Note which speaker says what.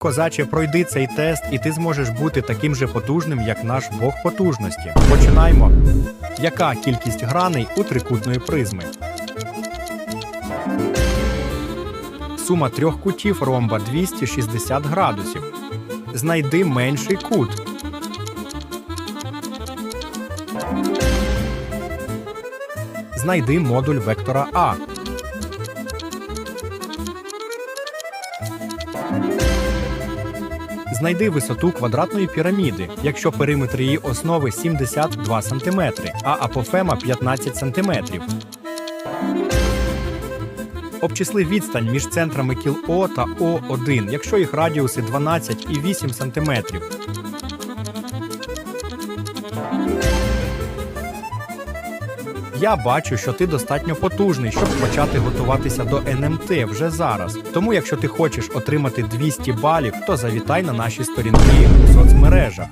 Speaker 1: Козаче, пройди цей тест, і ти зможеш бути таким же потужним, як наш Бог потужності. Починаємо. Яка кількість граней у трикутної призми? Сума трьох кутів ромба 260 градусів. Знайди менший кут. Знайди модуль вектора А. Знайди висоту квадратної піраміди, якщо периметр її основи 72 см, а апофема 15 см. Обчисли відстань між центрами кіл О та О1, якщо їх радіуси 12 і 8 см. Я бачу, що ти достатньо потужний, щоб почати готуватися до НМТ вже зараз. Тому, якщо ти хочеш отримати 200 балів, то завітай на наші сторінки у соцмережах.